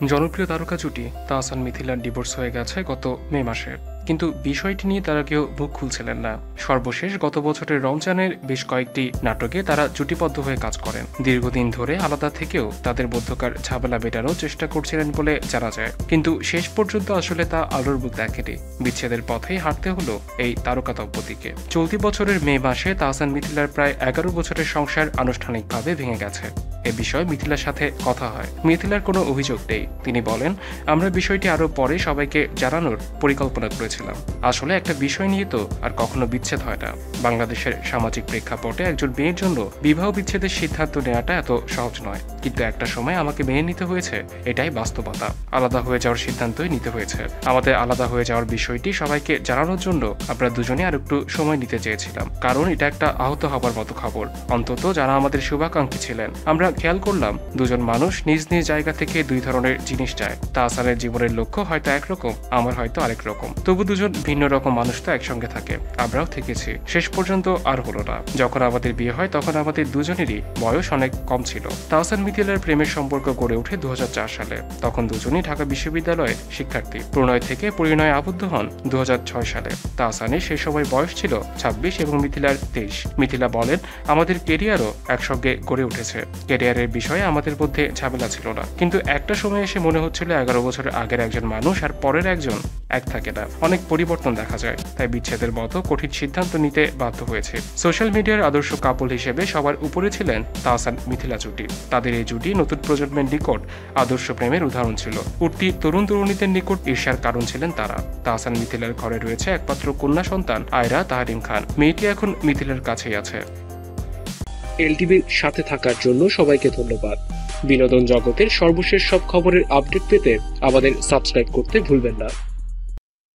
জনপ্রিয় তারকা জুটি তাহসান মিথিলার ডিভোর্স হয়ে গেছে গত মে মাসে। কিন্তু বিষয়টি নিয়ে তারা কেউ মুখ খুলছিলেন না। সর্বশেষ গত বছরের রমজানের বেশ কয়েকটি নাটকে তারা জুটিবদ্ধ হয়ে কাজ করেন। দীর্ঘদিন ধরে আলাদা থেকেও তাদের মধ্যকার ঝামেলা মেটানোর চেষ্টা করছিলেন বলে জানা যায়। কিন্তু শেষ পর্যন্ত আসলে তা আলোর মুখ দেখেনি। বিচ্ছেদের পথেই হাঁটতে হলো এই তারকা দম্পতিকে। চলতি বছরের মে মাসে তাহসান মিথিলার প্রায় এগারো বছরের সংসার আনুষ্ঠানিকভাবে ভেঙে গেছে। এ বিষয়ে মিথিলার সাথে কথা হয়। মিথিলার কোনো অভিযোগ নেই। তিনি বলেন, আমরা বিষয়টি আরও পরে সবাইকে জানানোর পরিকল্পনা করেছিলাম। আসলে একটা বিষয় নিয়ে তো আর কখনো বিচ্ছেদ হয় না। বাংলাদেশের সামাজিক প্রেক্ষাপটে একজন মেয়ের জন্য বিবাহ বিচ্ছেদের সিদ্ধান্ত নেওয়াটা এত সহজ নয়। কিন্তু একটা সময় আমাকে মেনে নিতে হয়েছে, এটাই বাস্তবতা। আলাদা হয়ে যাওয়ার সিদ্ধান্তই নিতে হয়েছে। আমাদের আলাদা হয়ে যাওয়ার বিষয়টি সবাইকে জানানোর জন্য আমরা দুজনে আর একটু সময় নিতে চেয়েছিলাম। কারণ এটা একটা আহত হবার মতো খবর। অন্তত যারা আমাদের শুভাকাঙ্ক্ষী ছিলেন, আমরা খেয়াল করলাম দুজন মানুষ নিজ নিজ জায়গা থেকে দুই ধরনের জিনিস চায়। তাহসানের জীবনের লক্ষ্য হয়তো একরকম, আমার হয়তো আরেক রকম। তবু দুজন ভিন্ন রকম মানুষ তো একসঙ্গে থাকে। আমরাও থেকেছি। শেষ পর্যন্ত আর হলো না। যখন আমাদের বিয়ে হয়, তখন আমাদের দুজনেরই বয়স অনেক কম ছিল। তাহসান মিথিলার প্রেমের সম্পর্ক গড়ে ওঠে দু হাজার চার সালে। তখন দুজনই ঢাকা বিশ্ববিদ্যালয়ে শিক্ষার্থী। প্রণয় থেকে পরিণয়ে আবদ্ধ হন দুহাজার ছয় সালে। তাহসানের সে সময় বয়স ছিল ছাব্বিশ এবং মিথিলার তেইশ। মিথিলা বলেন, আমাদের কেরিয়ারও একসঙ্গে গড়ে উঠেছে। কেরিয়ারের বিষয়ে আমাদের মধ্যে ঝামেলা ছিল না। কিন্তু একটা সময় এসে মনে হচ্ছিল এগারো বছরের আগের একজন মানুষ আর পরের একজন এক থাকে না। অনেক পরিবর্তন দেখা যায়, তাই বিচ্ছেদের মতো কঠিন সিদ্ধান্ত নিতে বাধ্য হয়েছে। সোশ্যাল মিডিয়ার আদর্শ কাপল হিসেবে সবার উপরে ছিলেন তাহসান মিথিলা জুটি। তাদের এই জুটি নতুন প্রজন্মের নিকট আদর্শ প্রেমের উদাহরণ ছিল। উঠতি তরুণ তরুণীদের নিকট ঈর্ষার কারণ ছিলেন তারা। তাহসান মিথিলার ঘরে রয়েছে একমাত্র কন্যা সন্তান আয়রা তাহারিম খান। মেয়েটি এখন মিথিলার কাছেই আছে। এলটিভির সাথে থাকার জন্য সবাইকে ধন্যবাদ। বিনোদন জগতের সর্বশেষ সব খবরের আপডেট পেতে আমাদের সাবস্ক্রাইব করতে ভুলবেন না।